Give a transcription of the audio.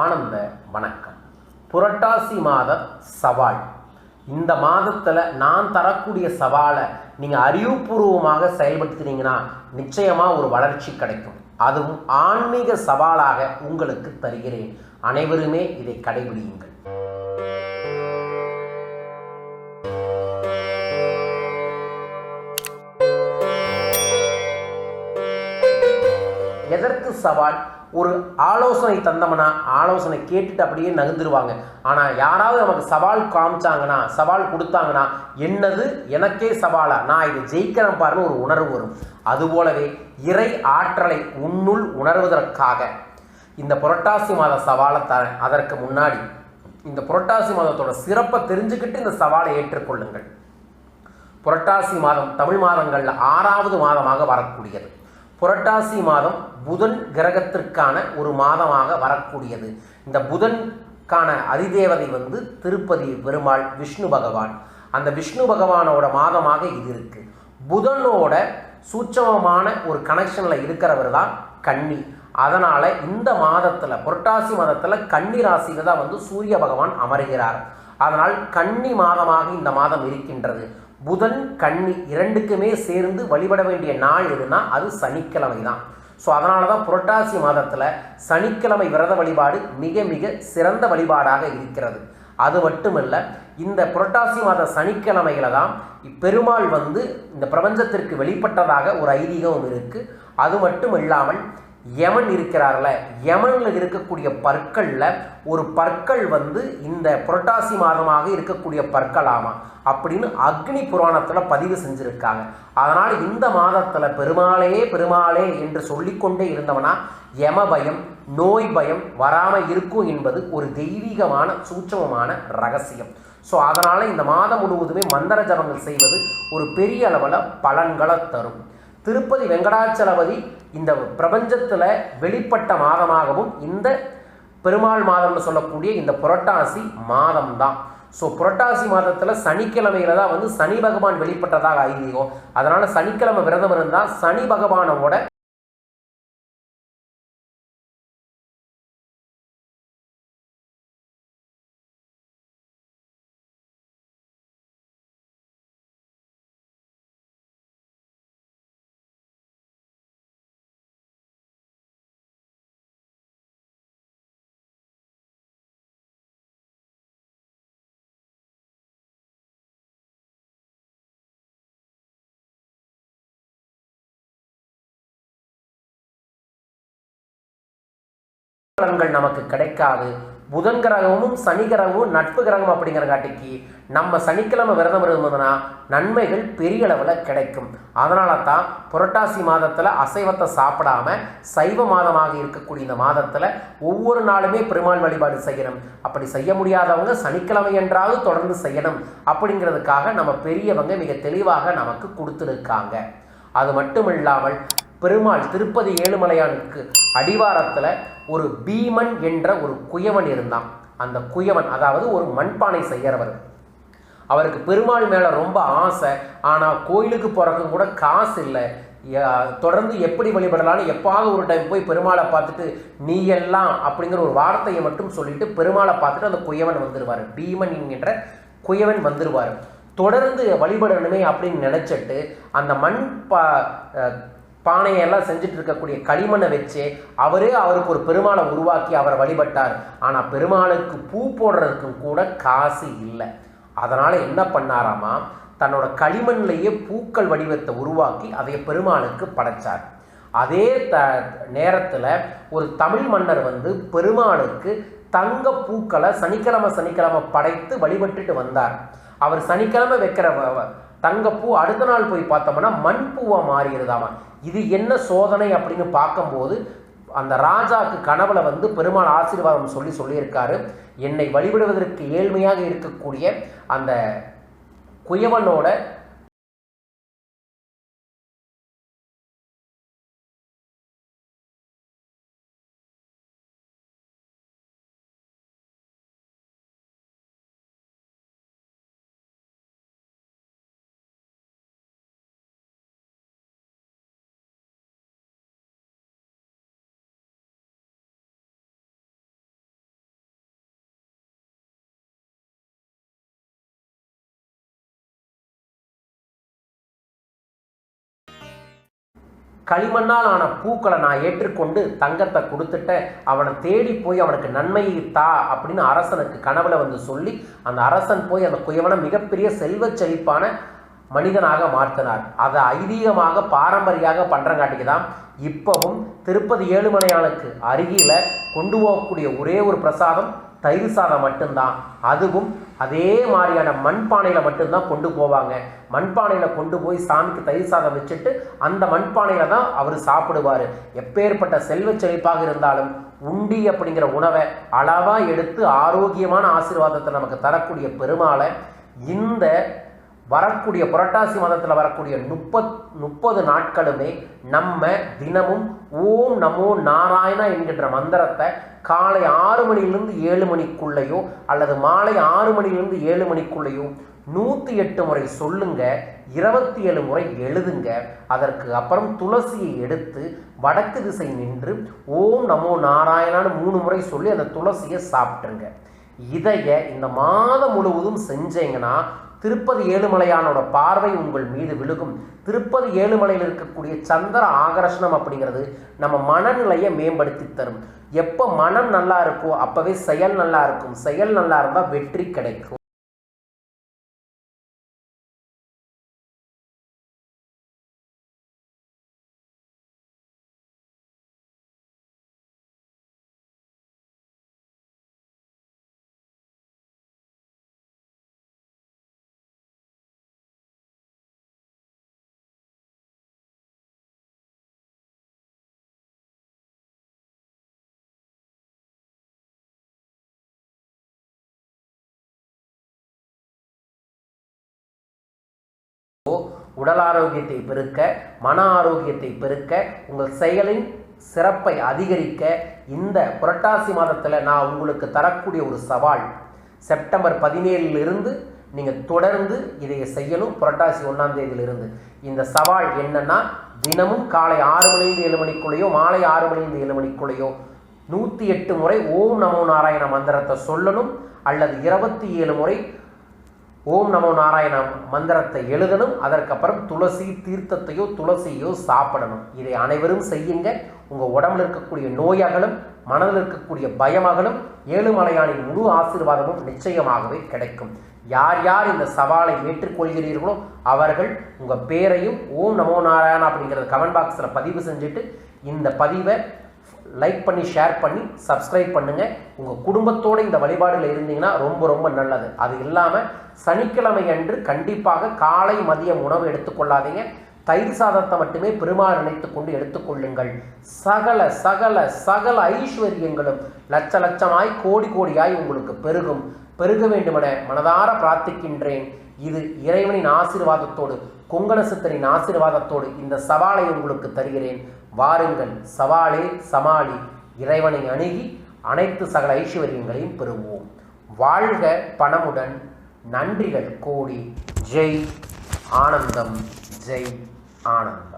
ஆனந்த வணக்கம். புரட்டாசி மாத சவால். இந்த மாதத்தில் நான் தரக்கூடிய சவாலை நீங்கள் அறிவுபூர்வமாக செயல்படுத்தினீங்கன்னா நிச்சயமாக ஒரு வளர்ச்சி கிடைக்கும். அதுவும் ஆன்மீக சவாலாக உங்களுக்கு தருகிறேன். அனைவருமே இதை கடைபிடியுங்கள். எதற்கு சவால்? ஒரு ஆலோசனை தந்தோம்னா ஆலோசனை கேட்டுட்டு அப்படியே நகர்ந்துருவாங்க. ஆனால் யாராவது நமக்கு சவால் காமிச்சாங்கன்னா சவால் கொடுத்தாங்கன்னா என்னது எனக்கே சவாலா? நான் இதை ஜெயிக்கிறேன் பாருன்னு ஒரு உணர்வு வரும். அதுபோலவே இறை ஆற்றலை உன்னுள் உணர்வதற்காக இந்த புரட்டாசி மாத சவாலை தரேன். அதற்கு முன்னாடி இந்த புரட்டாசி மாதத்தோட சிறப்பை தெரிஞ்சுக்கிட்டு இந்த சவாலை ஏற்றுக்கொள்ளுங்கள். புரட்டாசி மாதம் தமிழ் மாதங்களில் ஆறாவது மாதமாக வரக்கூடியது. புரட்டாசி மாதம் புதன் கிரகத்திற்கான ஒரு மாதமாக வரக்கூடியது. இந்த புதன்கான அதிதேவதை வந்து திருப்பதி பெருமாள் விஷ்ணு பகவான். அந்த விஷ்ணு பகவானோட மாதமாக இது இருக்கு. புதனோட சூட்சமமான ஒரு கனெக்ஷனில் இருக்கிறவர் தான் கன்னி. அதனால் இந்த மாதத்தில் புரட்டாசி மாதத்தில் கன்னி ராசியில் தான் வந்து சூரிய பகவான் அமர்கிறார். அதனால் கன்னி மாதமாக இந்த மாதம் இருக்கின்றது. புதன் கன்னி இரண்டுக்குமே சேர்ந்து வழிபட வேண்டிய நாள் எதுனா அது சனிக்கிழமை தான் ஸோ அதனால தான் புரட்டாசி மாதத்தில் சனிக்கிழமை விரத வழிபாடு மிக மிக சிறந்த வழிபாடாக இருக்கிறது. அது மட்டுமல்ல இந்த புரட்டாசி மாத சனிக்கிழமையில தான் பெருமாள் வந்து இந்த பிரபஞ்சத்திற்கு வெளிப்பட்டதாக ஒரு ஐதீகம் இருக்குது அது மட்டும் இல்லாமல் யமன் இருக்கிறார்கள. யமனில் இருக்கக்கூடிய பற்களில் ஒரு பற்கள் வந்து இந்த புரட்டாசி மாதமாக இருக்கக்கூடிய பற்களாமா அப்படின்னு அக்னி புராணத்தில் பதிவு செஞ்சுருக்காங்க. அதனால் இந்த மாதத்தில் பெருமாளே பெருமாளே என்று சொல்லிக்கொண்டே இருந்தவனா யம பயம் நோய் பயம் வராமல் இருக்கும் என்பது ஒரு தெய்வீகமான சூட்சமமான ரகசியம். ஸோ அதனால் இந்த மாதம் முழுவதுமே மந்திர ஜபங்கள் செய்வது ஒரு பெரிய அளவில் பலன்களை தரும். திருப்பதி வெங்கடாச்சலபதி இந்த பிரபஞ்சத்தில் வெளிப்பட்ட மாதமாகவும் இந்த பெருமாள் மாதம்னு சொல்லக்கூடிய இந்த புரட்டாசி மாதம் தான் ஸோ புரட்டாசி மாதத்தில் சனிக்கிழமையில தான் வந்து சனி பகவான் வெளிப்பட்டதாக ஐதீகம். அதனால் சனிக்கிழமை விரதம் இருந்தால் சனி பகவானோட பலன்கள் நமக்கு கிடைக்காது. புதன் கிரகமும் சனி கிரகமும் நட்பு கிரகம் அப்படிங்கிறங்காட்டிக்கு நம்ம சனிக்கிழமை விரதம் இருந்ததுன்னா நன்மைகள் பெரிய அளவில் கிடைக்கும். அதனால தான் புரட்டாசி மாதத்தில் அசைவத்தை சாப்பிடாம சைவ மாதமாக இருக்கக்கூடிய இந்த மாதத்தில் ஒவ்வொரு நாளுமே பெருமாள் வழிபாடு செய்யணும். அப்படி செய்ய முடியாதவங்க சனிக்கிழமை என்றாவது தொடர்ந்து செய்யணும் அப்படிங்கிறதுக்காக நம்ம பெரியவங்க மிக தெளிவாக நமக்கு கொடுத்துருக்காங்க. அது மட்டும் இல்லாமல் பெருமாள் திருப்பதி ஏழுமலையானுக்கு அடிவாரத்தில் ஒரு பீமன் என்ற ஒரு குயவன் இருந்தான். அந்த குயவன் அதாவது ஒரு மண்பானை செய்கிறவர் அவருக்கு பெருமாள் மேலே ரொம்ப ஆசை. ஆனால் கோயிலுக்கு போகிறதுக்கு கூட காசு இல்லை. தொடர்ந்து எப்படி வழிபடலான்னு எப்பாவது ஒரு டைம் போய் பெருமாளை பார்த்துட்டு நீ எல்லாம் அப்படிங்கிற ஒரு வார்த்தையை மட்டும் சொல்லிட்டு பெருமாளை பார்த்துட்டு அந்த குயவன் வந்துடுவார் பீமன் என்கின்ற குயவன் வந்துடுவார் தொடர்ந்து வழிபடணுமே அப்படின்னு நினச்சிட்டு அந்த மண் பா பானையெல்லாம் செஞ்சுட்டு இருக்கக்கூடிய களிமண்ணை வச்சு அவரே அவருக்கு ஒரு பெருமாளை உருவாக்கி அவரை வழிபட்டார். ஆனால் பெருமாளுக்கு பூ போடுறதுக்கு கூட காசு இல்லை. அதனால் என்ன பண்ணாராமா தன்னோட களிமண்லேயே பூக்கள் வடிவத்தை உருவாக்கி அதை பெருமாளுக்கு படைச்சார். அதே த நேரத்தில் ஒரு தமிழ் மன்னர் வந்து பெருமாளுக்கு தங்க பூக்களை சனிக்கிழமை சனிக்கிழமை படைத்து வழிபட்டுட்டு வந்தார். அவர் சனிக்கிழமை வைக்கிற தங்கப்பூ அடுத்த நாள் போய் பார்த்தோம்னா மண் பூவாக மாறிடுதாமா இது என்ன சோதனை அப்படின்னு பார்க்கும்போது அந்த ராஜாவுக்கு கனவுல வந்து பெருமாள் ஆசீர்வாதம் சொல்லி சொல்லியிருக்காரு. என்னை வழிபடுவதற்கு ஏழ்மையாக இருக்கக்கூடிய அந்த குயவனோட களிமண்ணால் ஆன பூக்களை நான் ஏற்றுக்கொண்டு தங்கத்தை கொடுத்துட்ட அவனை தேடி போய் அவனுக்கு நன்மையை தா அப்படின்னு அரசனுக்கு கனவுல வந்து சொல்லி அந்த அரசன் போய் அந்த குயவனை மிகப்பெரிய செல்வச் செழிப்பான மனிதனாக மாற்றினார். அதை ஐதீகமாக பாரம்பரியாக பண்ணுறங்காட்டிக்கு தான் இப்பவும் திருப்பதி ஏழுமலையானுக்கு அருகில கொண்டு போகக்கூடிய ஒரே ஒரு பிரசாதம் தயிர் சாதம் மட்டும்தான். அதுவும் அதே மாதிரியான மண்பானையில் மட்டும்தான் கொண்டு போவாங்க. மண்பானையில் கொண்டு போய் சாமிக்கு தயிர் சாதம் வச்சுட்டு அந்த மண்பானையில் தான் அவர் சாப்பிடுவார். எப்பேற்பட்ட செல்வ செழிப்பாக இருந்தாலும் உண்டி அப்படிங்கிற உணவை அளவாக எடுத்து ஆரோக்கியமான ஆசீர்வாதத்தை நமக்கு தரக்கூடிய பெருமாளை இந்த வரக்கூடிய புரட்டாசி மாதத்தில் வரக்கூடிய முப்பத் முப்பது நாட்களுமே நம்ம தினமும் ஓம் நமோ நாராயணா என்கின்ற மந்திரத்தை காலை ஆறு மணிலிருந்து ஏழு மணிக்குள்ளேயோ அல்லது மாலை ஆறு மணிலிருந்து ஏழு மணிக்குள்ளேயோ நூற்றி எட்டு முறை சொல்லுங்க இருபத்தி ஏழு முறை எழுதுங்க. அதற்கு அப்புறம் துளசியை எடுத்து வடக்கு திசை நின்று ஓம் நமோ நாராயணான்னு மூணு முறை சொல்லி அந்த துளசியை சாப்பிட்டுருங்க. இதைய இந்த மாதம் முழுவதும் செஞ்சீங்கன்னா திருப்பதி ஏழுமலையானோட பார்வை உங்கள் மீது விழுகும். திருப்பதி ஏழுமலையில் இருக்கக்கூடிய சந்திர ஆகர்ஷணம் அப்படிங்கிறது நம்ம மனநிலையை மேம்படுத்தி தரும். எப்போ மனம் நல்லா இருக்கோ அப்போவே செயல் நல்லா இருக்கும். செயல் நல்லா இருந்தால் வெற்றி கிடைக்கும். உடல் ஆரோக்கியத்தை பெருக்க மன ஆரோக்கியத்தை பெருக்க உங்கள் செயலின் சிறப்பை அதிகரிக்க இந்த புரட்டாசி மாதத்தில் நான் உங்களுக்கு தரக்கூடிய ஒரு சவால். செப்டம்பர் பதினேழுலிருந்து நீங்கள் தொடர்ந்து இதை செய்யணும் புரட்டாசி ஒன்றாம் தேதியிலிருந்து. இந்த சவால் என்னன்னா தினமும் காலை ஆறு மணிலிருந்து ஏழு மணிக்குள்ளேயோ மாலை ஆறு மணிலிருந்து ஏழு மணிக்குள்ளேயோ நூற்றி எட்டு முறை ஓம் நமோ நாராயண மந்திரத்தை சொல்லணும் அல்லது இருபத்தி ஏழு முறை ஓம் நமோ நாராயணம் மந்திரத்தை எழுதணும் அதற்கப்புறம் துளசி தீர்த்தத்தையோ துளசியோ சாப்பிடணும். இதை அனைவரும் செய்யுங்க. உங்கள் உடம்புல இருக்கக்கூடிய நோயாகலும் மனதில் இருக்கக்கூடிய பயமகலும் ஏழுமலையானின் முழு ஆசீர்வாதமும் நிச்சயமாகவே கிடைக்கும். யார் யார் இந்த சவாலை ஏற்றுக்கொள்கிறீர்களோ அவர்கள் உங்கள் பேரையும் ஓம் நமோ நாராயணா அப்படிங்கிறத கமெண்ட் பாக்ஸில் பதிவு செஞ்சுட்டு இந்த பதிவை லைக் பண்ணி ஷேர் பண்ணி சப்ஸ்கிரைப் பண்ணுங்கள் உங்கள் குடும்பத்தோடு இந்த வழிபாடில் இருந்தீங்கன்னா ரொம்ப ரொம்ப நல்லது. அது இல்லாமல் சனிக்கிழமை அன்று கண்டிப்பாக காலை மதியம் உணவு எடுத்துக்கொள்ளாதீங்க. தயிர் சாதத்தை மட்டுமே பெருமாள் நினைத்து கொண்டு எடுத்துக்கொள்ளுங்கள். சகல சகல சகல ஐஸ்வர்யங்களும் லட்ச லட்சமாய் கோடி கோடியாய் உங்களுக்கு பெருகும். பெருக வேண்டுமென மனதார பிரார்த்திக்கின்றேன். இது இறைவனின் ஆசீர்வாதத்தோடு கொங்கணசுத்தனின் ஆசீர்வாதத்தோடு இந்த சவாலை உங்களுக்கு தருகிறேன். வாருங்கள் சவாலே சமாளி இறைவனை அணுகி அனைத்து சகல ஐஸ்வர்யங்களையும் பெறுவோம். வாழ்க பணமுடன் நன்றிகள் கோடி ஜெய் ஆனந்தம் ஜெய் ஆனந்தம்.